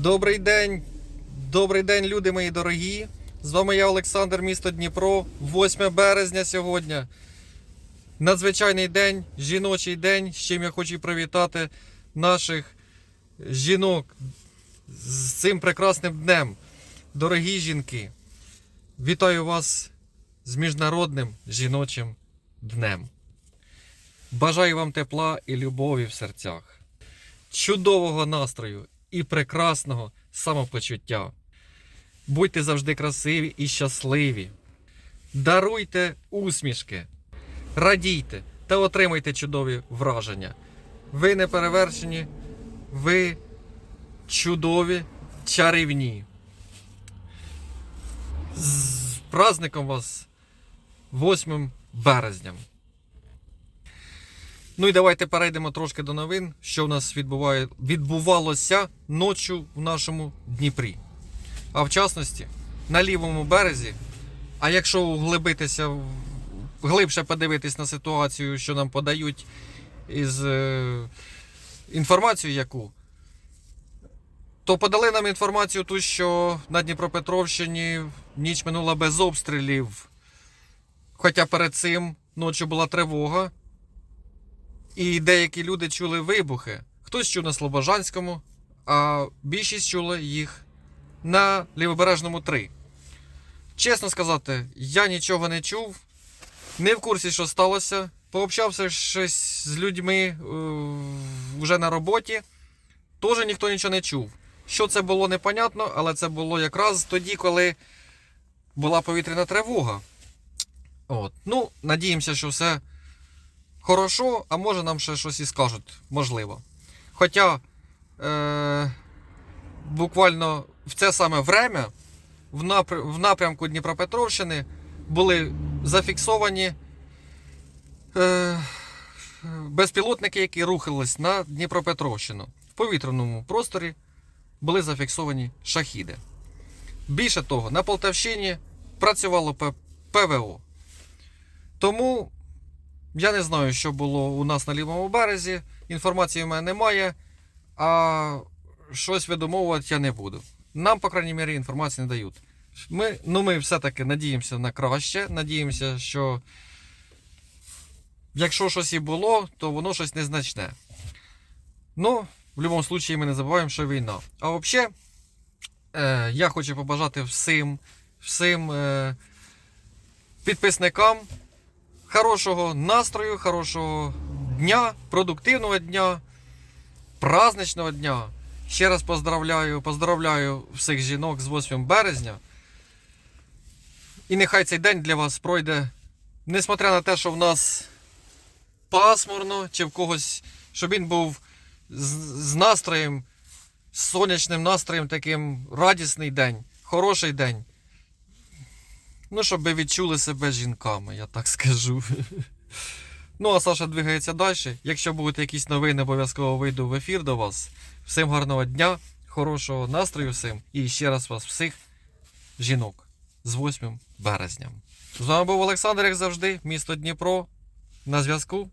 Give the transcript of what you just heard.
Добрий день, добрий день, люди мої дорогі. З вами я, Олександр, місто Дніпро. 8 березня сьогодні. Надзвичайний день, жіночий день, з чим я хочу привітати наших жінок з цим прекрасним днем. Дорогі жінки, вітаю вас з Міжнародним жіночим днем. Бажаю вам тепла і любові в серцях, чудового настрою і прекрасного самопочуття. Будьте завжди красиві і щасливі. Даруйте усмішки, радійте та отримайте чудові враження. Ви не перевершені, ви чудові, чарівні. З праздником вас 8 березням. Ну і давайте перейдемо трошки до новин, що в нас відбуває, відбувалося ночі в нашому Дніпрі. А в частності на лівому березі. А якщо углибитися, глибше подивитись на ситуацію, що нам подають із е, інформацією, яку, то подали нам інформацію ту, що на Дніпропетровщині ніч минула без обстрілів. Хоча перед цим ночі була тривога. І деякі люди чули вибухи. Хтось чув на Слобожанському, а більшість чули їх на Лівобережному 3. Чесно сказати, я нічого не чув, не в курсі, що сталося. Пообщався щось з людьми е, вже на роботі. Теж ніхто нічого не чув. Що це було, непонятно, але це було якраз тоді, коли була повітряна тривога. От. Ну, надіємося, що все хорошо, а може нам ще щось і скажуть, можливо. Хоча е, буквально в це саме время в, напр- в напрямку Дніпропетровщини були зафіксовані е, безпілотники, які рухались на Дніпропетровщину. В повітряному просторі були зафіксовані шахіди. Більше того, на Полтавщині працювало ПВО. Тому я не знаю, що було у нас на лівому березі. Інформації в мене немає, а щось видумовувати я не буду. Нам, по крайній мірі, інформації не дають. Ми, ну, ми все-таки надіємося на краще. Надіємося, що якщо щось і було, то воно щось незначне. Ну, в будь-якому випадку ми не забуваємо, що війна. А взагалі, е, я хочу побажати всім, всім е, підписникам хорошого настрою, хорошого дня, продуктивного дня, праздничного дня. Ще раз поздравляю, поздравляю всіх жінок з 8 березня. І нехай цей день для вас пройде, несмотря на те, що в нас пасмурно, чи в когось, щоб він був з, настроєм, з сонячним настроєм, таким радісний день, хороший день. Ну, щоб ви відчули себе жінками, я так скажу. Ну, а Саша двигається далі. Якщо будуть якісь новини, обов'язково вийду в ефір до вас. Всім гарного дня, хорошого настрою всім. І ще раз вас всіх, жінок, з 8 березня. З вами був Олександр, як завжди, місто Дніпро. На зв'язку.